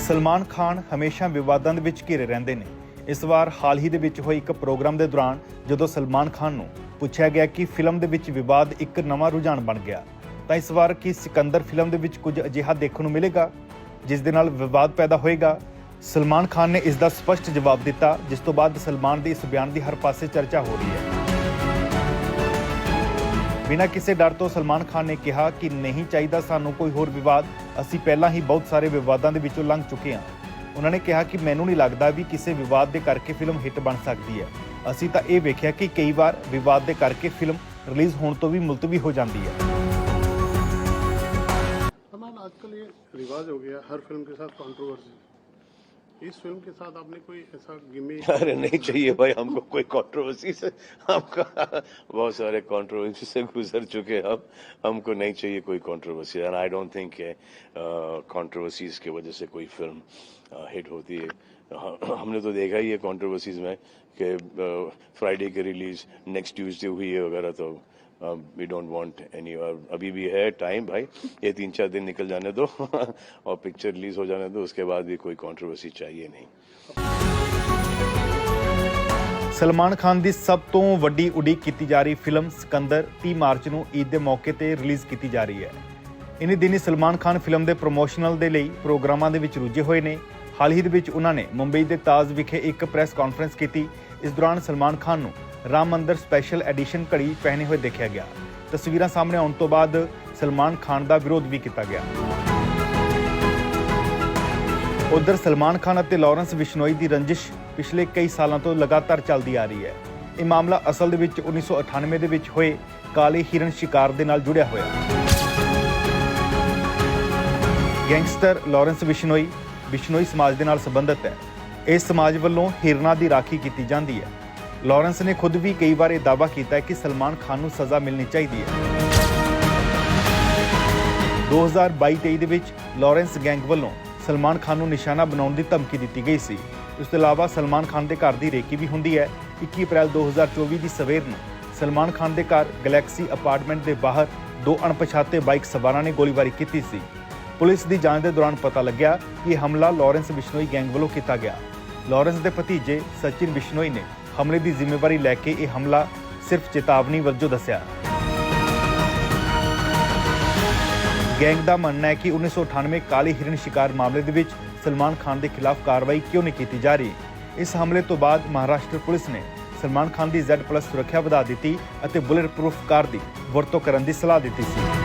ਸਲਮਾਨ ਖਾਨ ਹਮੇਸ਼ਾ ਵਿਵਾਦਾਂ ਦੇ ਵਿੱਚ ਘਿਰੇ ਰਹਿੰਦੇ ਨੇ। ਇਸ ਵਾਰ ਹਾਲ ਹੀ ਦੇ ਵਿੱਚ ਹੋਏ ਇੱਕ ਪ੍ਰੋਗਰਾਮ ਦੇ ਦੌਰਾਨ ਜਦੋਂ ਸਲਮਾਨ ਖਾਨ ਨੂੰ ਪੁੱਛਿਆ ਗਿਆ ਕਿ ਫਿਲਮ ਦੇ ਵਿੱਚ ਵਿਵਾਦ ਇੱਕ ਨਵਾਂ ਰੁਝਾਨ ਬਣ ਗਿਆ, ਤਾਂ ਇਸ ਵਾਰ ਕੀ ਸਿਕੰਦਰ ਫਿਲਮ ਦੇ ਵਿੱਚ ਕੁਝ ਅਜਿਹਾ ਦੇਖਣ ਨੂੰ ਮਿਲੇਗਾ, ਜਿਸ ਦੇ ਨਾਲ ਵਿਵਾਦ ਪੈਦਾ ਹੋਏਗਾ? ਸਲਮਾਨ ਖਾਨ ਨੇ ਇਸ ਦਾ ਸਪਸ਼ਟ ਜਵਾਬ ਦਿੱਤਾ, ਜਿਸ ਤੋਂ ਬਾਅਦ ਸਲਮਾਨ ਦੇ ਇਸ ਬਿਆਨ ਦੀ ਹਰ ਪਾਸੇ ਚਰਚਾ ਹੋ ਰਹੀ ਹੈ। ਬਿਨਾਂ ਕਿਸੇ ਡਰ ਤੋਂ ਸਲਮਾਨ ਖਾਨ ਨੇ ਕਿਹਾ ਕਿ ਨਹੀਂ ਚਾਹੀਦਾ ਸਾਨੂੰ ਕੋਈ ਹੋਰ ਵਿਵਾਦ ਅਸੀਂ ਪਹਿਲਾਂ ਹੀ ਬਹੁਤ ਸਾਰੇ ਵਿਵਾਦਾਂ ਦੇ ਵਿੱਚੋਂ ਲੰਘ ਚੁੱਕੇ ਹਾਂ ਉਹਨਾਂ ਨੇ ਕਿਹਾ ਕਿ ਮੈਨੂੰ ਨਹੀਂ ਲੱਗਦਾ ਵੀ ਕਿਸੇ ਵਿਵਾਦ ਦੇ ਕਰਕੇ ਫਿਲਮ ਹਿੱਟ ਬਣ ਸਕਦੀ ਹੈ ਅਸੀਂ ਤਾਂ ਇਹ ਵੇਖਿਆ ਕਿ ਕਈ ਵਾਰ ਵਿਵਾਦ ਦੇ ਕਰਕੇ ਫਿਲਮ ਰਿਲੀਜ਼ ਹੋਣ ਤੋਂ ਵੀ ਮੁਲਤਵੀ ਹੋ ਜਾਂਦੀ ਹੈ सलमान आजकल ये रिवाज हो गया हर फिल्म के साथ कंट्रोवर्सी इस फ़िल्म के साथ आपने कोई ऐसा गिमी अरे नहीं चाहिए भाई हमको कोई कंट्रोवर्सी से हमको बहुत सारे कंट्रोवर्सी से गुजर चुके हैं हम। हमको नहीं चाहिए कोई controversy and I don't think controversies की वजह से कोई फ़िल्म हिट होती है। हमने तो देखा ही है कंट्रोवर्सीज में कि फ्राइडे की रिलीज़ नेक्स्ट ट्यूसडे हुई है वगैरह तो वी डोंट वांट एनी और अभी भी है टाइम भाई ये तीन चार दिन निकल जाने दो और पिक्चर रिलीज हो जाने दो उसके बाद भी कोई कंट्रोवर्सी चाहिए नहीं ਸਲਮਾਨ ਖਾਨ ਦੀ ਸਭ ਤੋਂ ਵੱਡੀ ਉਡੀਕ ਕੀਤੀ ਜਾ ਰਹੀ ਫਿਲਮ ਸਿਕੰਦਰ 30 ਮਾਰਚ ਨੂੰ ਈਦ ਦੇ ਮੌਕੇ ਤੇ ਰਿਲੀਜ਼ ਕੀਤੀ ਜਾ ਰਹੀ ਹੈ ਇਨੀ ਦਿਨੀ ਸਲਮਾਨ ਖਾਨ ਫਿਲਮ ਦੇ ਪ੍ਰੋਮੋਸ਼ਨਲ ਦੇ ਲਈ ਪ੍ਰੋਗਰਾਮਾਂ ਦੇ ਵਿੱਚ ਰੁੱਝੇ ਹੋਏ ਨੇ ਹਾਲ ਹੀ ਦੇ ਵਿੱਚ ਉਹਨਾਂ ਨੇ ਮੁੰਬਈ ਦੇ ਤਾਜ ਵਿਖੇ ਇੱਕ ਪ੍ਰੈਸ ਕਾਨਫਰੰਸ ਕੀਤੀ ਇਸ ਦੌਰਾਨ ਸਲਮਾਨ ਖਾਨ ਨੂੰ ਰਾਮ ਮੰਦਰ ਸਪੈਸ਼ਲ ਐਡੀਸ਼ਨ ਘੜੀ ਪਹਿਨੇ ਹੋਏ ਦੇਖਿਆ ਗਿਆ। ਤਸਵੀਰਾਂ ਸਾਹਮਣੇ ਆਉਣ ਤੋਂ ਬਾਅਦ ਸਲਮਾਨ ਖਾਨ ਦਾ ਵਿਰੋਧ ਵੀ ਕੀਤਾ ਗਿਆ। ਉਧਰ ਸਲਮਾਨ ਖਾਨ ਅਤੇ ਲਾਰੈਂਸ ਬਿਸ਼ਨੋਈ ਦੀ ਰੰਜਿਸ਼ ਪਿਛਲੇ ਕਈ ਸਾਲਾਂ ਤੋਂ ਲਗਾਤਾਰ ਚੱਲਦੀ ਆ ਰਹੀ ਹੈ। ਇਹ ਮਾਮਲਾ ਅਸਲ ਦੇ ਵਿੱਚ 1998 ਦੇ ਵਿੱਚ ਹੋਏ ਕਾਲੇ ਹਿਰਨ ਸ਼ਿਕਾਰ ਦੇ ਨਾਲ ਜੁੜਿਆ ਹੋਇਆ। ਗੈਂਗਸਟਰ ਲਾਰੈਂਸ ਬਿਸ਼ਨੋਈ ਬਿਸ਼ਨੋਈ ਸਮਾਜ ਦੇ ਨਾਲ ਸੰਬੰਧਿਤ ਹੈ। ਇਸ ਸਮਾਜ ਵੱਲੋਂ ਹਿਰਨਾਂ ਦੀ ਰਾਖੀ ਕੀਤੀ ਜਾਂਦੀ ਹੈ। ਲਾਰੈਂਸ ਨੇ ਖੁਦ ਵੀ ਕਈ ਵਾਰ ਇਹ ਦਾਅਵਾ ਕੀਤਾ ਹੈ ਕਿ ਸਲਮਾਨ ਖਾਨ ਨੂੰ ਸਜ਼ਾ ਮਿਲਣੀ ਚਾਹੀਦੀ ਹੈ। 2022-23 ਦੇ ਵਿੱਚ ਲਾਰੈਂਸ ਗੈਂਗ ਵੱਲੋਂ ਸਲਮਾਨ ਖਾਨ ਨੂੰ ਨਿਸ਼ਾਨਾ ਬਣਾਉਣ ਦੀ ਧਮਕੀ ਦਿੱਤੀ ਗਈ ਸੀ। ਇਸ ਤੋਂ ਇਲਾਵਾ ਸਲਮਾਨ ਖਾਨ ਦੇ ਘਰ ਦੀ ਰੇਕੀ ਵੀ ਹੁੰਦੀ ਹੈ। 21 ਅਪ੍ਰੈਲ 2024 ਦੀ ਸਵੇਰ ਨੂੰ ਸਲਮਾਨ ਖਾਨ ਦੇ ਘਰ ਗੈਲੈਕਸੀ ਅਪਾਰਟਮੈਂਟ ਦੇ ਬਾਹਰ ਦੋ ਅਣਪਛਾਤੇ ਬਾਈਕ ਸਵਾਰਾਂ ਨੇ ਗੋਲੀਬਾਰੀ ਕੀਤੀ ਸੀ। ਪੁਲਿਸ ਦੀ ਜਾਂਚ ਦੇ ਦੌਰਾਨ ਪਤਾ ਲੱਗਿਆ ਕਿ ਇਹ ਹਮਲਾ ਲਾਰੈਂਸ ਬਿਸ਼ਨੋਈ ਗੈਂਗ ਵੱਲੋਂ ਕੀਤਾ ਗਿਆ। ਲਾਰੈਂਸ ਦੇ ਭਤੀਜੇ ਸਚਿਨ ਬਿਸ਼ਨੋਈ ਨੇ ਹਮਲੇ ਦੀ ਜ਼ਿੰਮੇਵਾਰੀ ਲੈ ਕੇ ਇਹ ਹਮਲਾ ਸਿਰਫ ਚੇਤਾਵਨੀ ਵਜੋਂ ਦੱਸਿਆ। ਗੈਂਗ ਦਾ ਮੰਨਣਾ ਹੈ ਕਿ 1998 ਕਾਲੀ ਹਿਰਨ ਸ਼ਿਕਾਰ ਮਾਮਲੇ ਦੇ ਵਿੱਚ ਸਲਮਾਨ ਖਾਨ ਦੇ ਖਿਲਾਫ ਕਾਰਵਾਈ ਕਿਉਂ ਨਹੀਂ ਕੀਤੀ ਜਾ ਰਹੀ? ਇਸ ਹਮਲੇ ਤੋਂ ਬਾਅਦ ਮਹਾਰਾਸ਼ਟਰ ਪੁਲਿਸ ਨੇ ਸਲਮਾਨ ਖਾਨ ਦੀ Z+ ਸੁਰੱਖਿਆ ਵਧਾ ਦਿੱਤੀ ਅਤੇ ਬੁਲੇਟ ਪ੍ਰੂਫ ਕਾਰ ਦੀ ਵਰਤੋਂ ਕਰਨ ਦੀ ਸਲਾਹ ਦਿੱਤੀ ਸੀ।